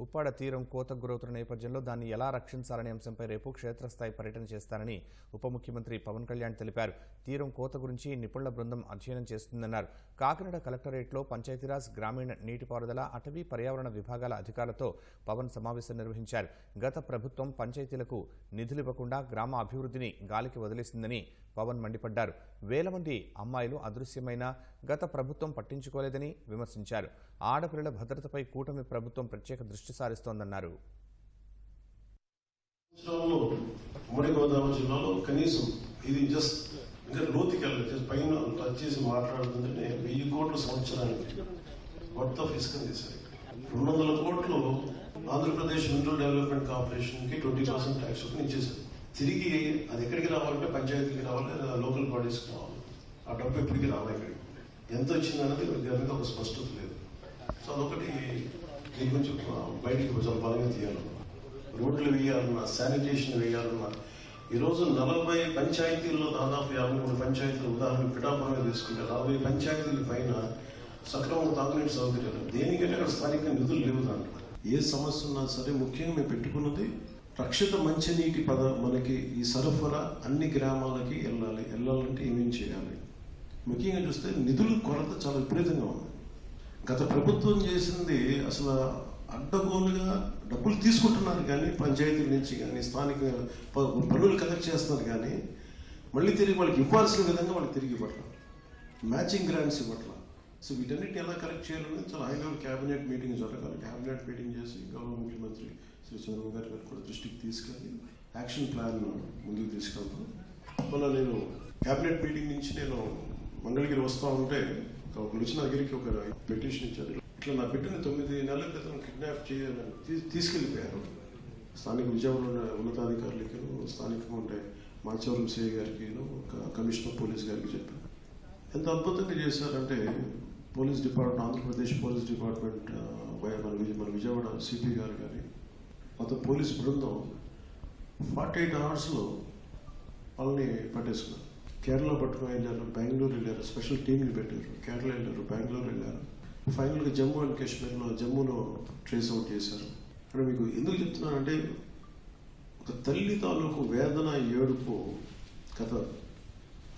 ఉప్పాడ తీరం కోతకు గురవుతున్న నేపథ్యంలో దాన్ని ఎలా రక్షించాలనే అంశంపై రేపు క్షేత్రస్థాయి పర్యటన చేస్తారని ఉప ముఖ్యమంత్రి పవన్ కళ్యాణ్ తెలిపారు. తీరం కోత గురించి నిపుణుల బృందం అధ్యయనం చేస్తుందన్నారు. కాకినాడ కలెక్టరేట్లో పంచాయతీరాజ్ గ్రామీణ నీటిపారుదల అటవీ పర్యావరణ విభాగాల అధికారులతో పవన్ సమావేశం నిర్వహించారు. గత ప్రభుత్వం పంచాయతీలకు నిధులివ్వకుండా గ్రామ అభివృద్ధిని గాలికి వదిలేసిందని పవన్ మండిపడ్డారు. వేల మంది అమ్మాయిలు అదృశ్యమైన గత ప్రభుత్వం పట్టించుకోలేదని విమర్శించారు. ఆడపిల్లల భద్రతపై కూటమి ప్రభుత్వం ప్రత్యేక దృష్టి సారిస్తోందన్నారు ఉమ్మడి గోదావరి జిల్లాలో కనీసం ఇది జస్ట్ ఇంకా లోతుకి వెళ్ళదు పైన టచ్ చేసి మాట్లాడుతుందంటే వెయ్యి కోట్ల సంవత్సరానికి వర్త్ ఆఫ్ ఇసుకని తీశారు రెండు వందల కోట్లు ఆంధ్రప్రదేశ్ మినరల్ డెవలప్మెంట్ కార్పొరేషన్కి ట్వంటీ పర్సెంట్ ట్యాక్స్ ఇచ్చేసారు తిరిగి అది ఎక్కడికి రావాలంటే పంచాయతీకి రావాలి లోకల్ బాడీస్కి రావాలి. ఆ డబ్బు ఎప్పటికీ రావాలి ఇక్కడికి ఎంత వచ్చిందన్నది దాని మీద ఒక స్పష్టత లేదు. సో అదొకటి దీని కొంచెం బయటికి కొంచెం బలంగా తీయాలి రోడ్లు వేయాలన్నా శానిటేషన్ వేయాలన్నా ఈరోజు నలభై పంచాయతీల్లో దాదాపు యాభై మూడు పంచాయతీలు ఉదాహరణ పిఠాపురంగా తీసుకుంటే నలభై పంచాయతీల పైన సక్రమంగా తాగునీటి సౌకర్యాలు దేనికంటే అక్కడ స్థానిక నిధులు లేవు దాంట్లో. ఏ సమస్య ఉన్నా సరే ముఖ్యంగా మేము పెట్టుకున్నది రక్షిత మంచినీటి పద మనకి ఈ సరఫరా అన్ని గ్రామాలకి వెళ్ళాలి. వెళ్ళాలంటే ఏమేం చేయాలి? ముఖ్యంగా చూస్తే నిధుల కొరత చాలా విపరీతంగా ఉంది. గత ప్రభుత్వం చేసింది అసలు అడ్డగోలుగా డబ్బులు తీసుకుంటున్నారు కానీ పంచాయతీల నుంచి కానీ స్థానిక పనులు కలెక్ట్ చేస్తున్నారు కానీ మళ్ళీ తిరిగి వాళ్ళకి ఇవ్వాల్సిన విధంగా వాళ్ళకి తిరిగి ఇవ్వట్లా. మ్యాచింగ్ గ్రాంట్స్ ఇవ్వట్లా. సో వీటన్నిటిని ఎలా కలెక్ట్ చేయాలని చాలా హై క్యాబినెట్ మీటింగ్ జరగాలి క్యాబినెట్ మీటింగ్ చేసి గౌరవ ముఖ్యమంత్రి శ్రీ చంద్రబాబు గారి గారు కూడా దృష్టికి తీసుకెళ్ళి యాక్షన్ ప్లాన్ ముందుకు తీసుకెళ్తాం మొన్న నేను క్యాబినెట్ మీటింగ్ నుంచి నేను మంగళగిరి వస్తూ ఉంటే ఒకరు వచ్చిన ఒక పిటిషన్ ఇచ్చారు ఇట్లా నా బిడ్డని తొమ్మిది నెలల క్రితం కిడ్నాప్ చేయాలని తీసుకెళ్ళిపోయారు. తీసుకెళ్ళిపోయారు స్థానిక విజయవాడలో ఉన్నతాధికారులకి స్థానికంగా ఉండే మాచవరం సిఐ గారికి కమిషనర్ పోలీస్ గారికి చెప్పాను ఎంత అద్భుతంగా చేశారంటే police department Andhra Pradesh police department మన విజయ మన విజయవాడ సిపి గారు కానీ మొత్తం పోలీస్ బృందం ఫార్టీ ఎయిట్ అవర్స్లో వాళ్ళని పట్టేసుకున్నారు. కేరళ పట్టుకుని వెళ్ళారు బెంగళూరు వెళ్ళారు స్పెషల్ టీంలు పెట్టారు. కేరళ వెళ్ళారు బెంగళూరు వెళ్ళారు. ఫైనల్గా జమ్మూ అండ్ కాశ్మీర్లో జమ్మూలో ట్రేస్ అవుట్ చేశారు. అంటే మీకు ఎందుకు చెప్తున్నానంటే ఒక తల్లి తాలూకు వేదన ఏడుపు కథ.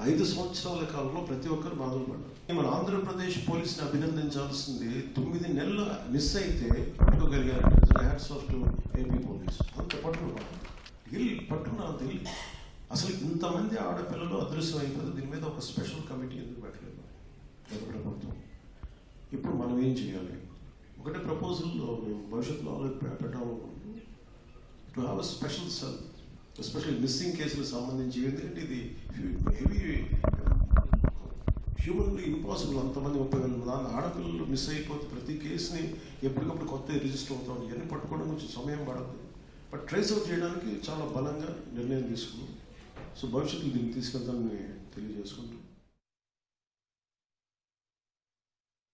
ఐదు సంవత్సరాల కాలంలో ప్రతి ఒక్కరు బాధలు పడ్డారు. మన ఆంధ్రప్రదేశ్ పోలీసుని అభినందించాల్సింది తొమ్మిది నెలల మిస్ అయితే పట్టుకోగలిగారు. Hats off to AP police. అంత పట్టుకున్నారు హిల్ పట్టున అంత హిల్ అసలు ఇంతమంది ఆడపిల్లలు అదృశ్యం అయిపోతే దీని మీద ఒక స్పెషల్ కమిటీ ఎందుకు పెట్టలేదు? గత ప్రభుత్వం ఇప్పుడు మనం ఏం చేయాలి? ఒకటే ప్రపోజల్లో మేము భవిష్యత్తులో already పెట్టాలనుకుంటున్నాం to have a special cell special missing కేసులకు సంబంధించి ఎందుకంటే ఇది హెవీ హ్యూమన్లీ ఇంపాసిబుల్ అంతమంది ముప్పై వేల దాని ఆడపిల్లలు మిస్ అయిపోతే ప్రతి కేసుని ఎప్పటికప్పుడు కొత్త రిజిస్టర్ అవుతాం ఇవన్నీ పట్టుకోవడం కొంచెం సమయం పడుతుంది. బట్ ట్రేస్ అవుట్ చేయడానికి చాలా బలంగా నిర్ణయం తీసుకున్నాం. సో భవిష్యత్తులో దీన్ని తీసుకెళ్తానని తెలియజేసుకుంటాం